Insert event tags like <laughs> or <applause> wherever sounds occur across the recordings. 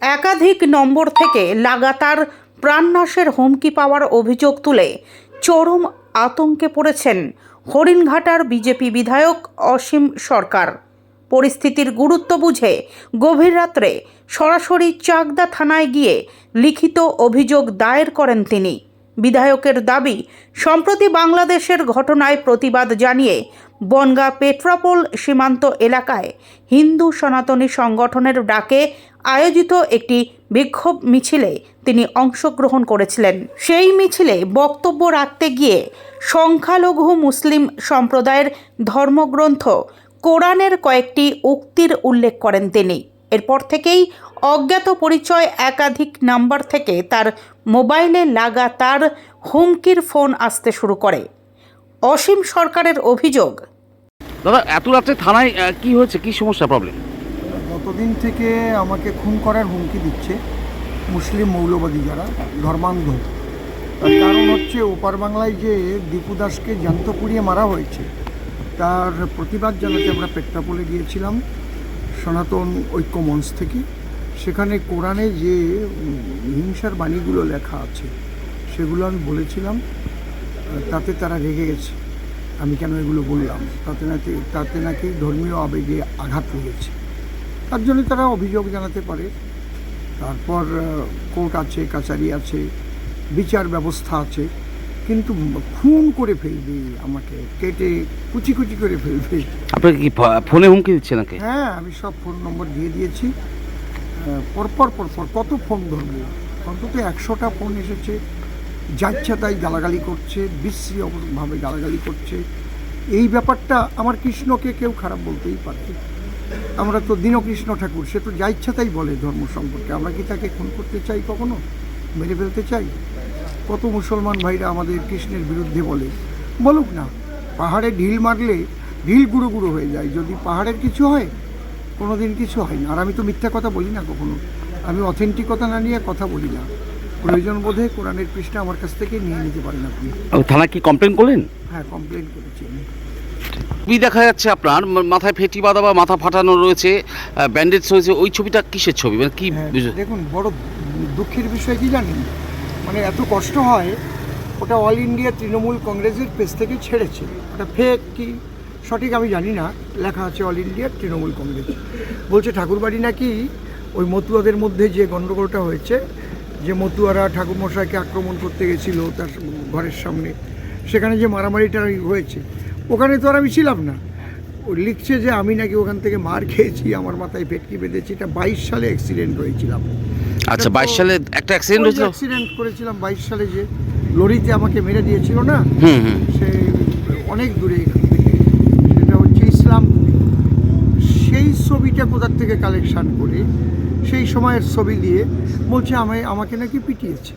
একাধিক নম্বর থেকে লাগাতার প্রাণনাশের হুমকি পাওয়ার অভিযোগ তুলে চরম আতঙ্কে পড়েছেন হরিণঘাটার বিজেপি বিধায়ক অসীম সরকার। পরিস্থিতির গুরুত্ব বুঝে গভীর রাত্রে সরাসরি চাকদা থানায় গিয়ে লিখিত অভিযোগ দায়ের করেন তিনি। বিধায়কের দাবি, সম্প্রতি বাংলাদেশের ঘটনায় প্রতিবাদ জানিয়ে বনগা পেট্রাপোল সীমান্ত এলাকায় হিন্দু সনাতনী সংগঠনের ডাকে আয়োজিত একটি বিক্ষোভ মিছিলে তিনি অংশগ্রহণ করেছিলেন। সেই মিছিলে বক্তব্য রাখতে গিয়ে সংখ্যালঘু মুসলিম সম্প্রদায়ের ধর্মগ্রন্থ কোরআনের কয়েকটি উক্তির উল্লেখ করেন তিনি। এরপর থেকেই অজ্ঞাত পরিচয় একাধিক নাম্বার থেকে তার মোবাইলে লাগাতার হুমকির ফোন আসতে শুরু করে। অসীম সরকারের অভিযোগ। দাদা এত রাত্রে থানায় কি হয়েছে? কি সমস্যা প্রবলেম গতদিন থেকে আমাকে খুন করার হুমকি দিচ্ছে মুসলিম মৌলবাদী যারা ধর্মান্ধ। তার কারণ হচ্ছে ওপার বাংলায় যে দীপু দাসকে জ্যান্ত পুড়িয়ে মারা হয়েছে তার প্রতিবাদ জানাতে আমরা পেট্রাপোলে গিয়েছিলাম। সনাতন ঐক্য মঞ্চ থেকে। সেখানে কোরআনে যে হিংসার বাণীগুলো লেখা আছে, সেগুলো আমি বলেছিলাম, তাতে তারা রেগে গেছে। আমি কেন এগুলো বললাম? তাতে নাকি তাতে নাকি ধর্মীয় আবেগে আঘাত লেগেছে। তার জন্য তারা অভিযোগ জানাতে পারে। তারপর কোর্ট আছে, কাচারি আছে, বিচার ব্যবস্থা আছে। কিন্তু খুন করে ফেলবে আমাকে কেটে কুচি কুচি করে ফেলবে। আপনাকে কি ফোনে হুমকি দিচ্ছে নাকি? হ্যাঁ আমি সব ফোন নম্বর দিয়ে দিয়েছি। পরপর পরপর কত ফোন ধরবো? অন্তত একশোটা ফোন এসেছে। যাচ্ছা তাই গালাগালি করছে বিশ্রীভাবে গালাগালি করছে। এই ব্যাপারটা আমার কৃষ্ণকে কেউ খারাপ বলতেই পারে আমরা তো দীনকৃষ্ণ ঠাকুর সে তো যা ইচ্ছা তাই বলে ধর্ম সম্পর্কে। আমরা কি তাকে খুন করতে চাই কখনো? মেরে ফেলতে চাই? কত মুসলমান ভাইরা আমাদের কৃষ্ণের বিরুদ্ধে বলে। বলুক না পাহাড়ে ঢিল মারলে ঢিল গুঁড়ো গুঁড়ো হয়ে যায়। যদি পাহাড়ের কিছু হয় কোনো দিন কিছু হয় না। আর আমি তো মিথ্যা কথা বলি না কখনো। আমি অথেন্টিকতা না নিয়ে কথা বলি না। প্রয়োজন বোধে কোরআনের পৃষ্ঠা আমার কাছ থেকে নিয়ে নিতে পারেন আপনি। ও, থানায় কি কমপ্লেন করলেন? হ্যাঁ কমপ্লেন করেছি আমি। ছবি দেখা যাচ্ছে আপনার মাথায় ফেটি বাঁধা বা মাথা ফাটানো রয়েছে ব্যান্ডেজ রয়েছে। ওই ছবিটা কিসের ছবি? মানে কি হ্যাঁ? দেখুন বড় দুঃখের বিষয় কি জানেন? মানে এত কষ্ট হয়, ওটা অল ইন্ডিয়া তৃণমূল কংগ্রেসের পেজ থেকে ছেড়েছে। ওটা ফেক কি? সঠিক আমি জানি না। লেখা আছে অল ইন্ডিয়া তৃণমূল কংগ্রেস। বলছে ঠাকুরবাড়ি নাকি ওই মতুয়াদের মধ্যে যে গণ্ডগোলটা হয়েছে, যে মতুয়ারা ঠাকুরমশাইকে আক্রমণ করতে গেছিল তার ঘরের সামনে, সেখানে যে মারামারিটা হয়েছে, ওখানে তো আর আমি ছিলাম না। ও লিখছে যে আমি নাকি ওখান থেকে মার খেয়েছি, আমার মাথায় ভেটকি বেঁধেছি, এটা বাইশ সালে অ্যাক্সিডেন্ট হয়েছিলাম আচ্ছা বাইশ সালে একটা অ্যাক্সিডেন্ট হয়েছিল? অ্যাক্সিডেন্ট করেছিলাম বাইশ সালে যে লরিতে আমাকে মেরে দিয়েছিল না? হুম হুম। সে অনেক দূরে সেটা হচ্ছে ইসলাম সেই ছবিটা কোথার থেকে কালেকশান করে? সেই সময়ের ছবি দিয়ে বলছে আমি আমাকে নাকি পিটিয়েছে।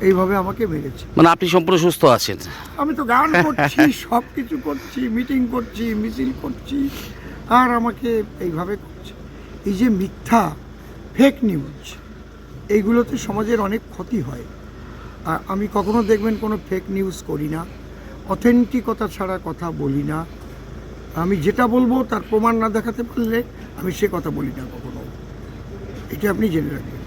এইভাবে আমাকে মেরেছে। মানে আপনি সম্পূর্ণ সুস্থ আছেন। আমি তো গান করছি <laughs> সব কিছু করছি মিটিং করছি মিছিল করছি আর আমাকে এইভাবে করছে। এই যে মিথ্যা ফেক নিউজ এইগুলোতে সমাজের অনেক ক্ষতি হয়। আর আমি কখনো দেখবেন কোনো ফেক নিউজ করি না অথেন্টিকতা ছাড়া কথা বলি না। আমি যেটা বলব তার প্রমাণ না দেখাতে পারলে আমি সে কথা বলি না কখনো। এটা আপনি জেনে রাখবেন।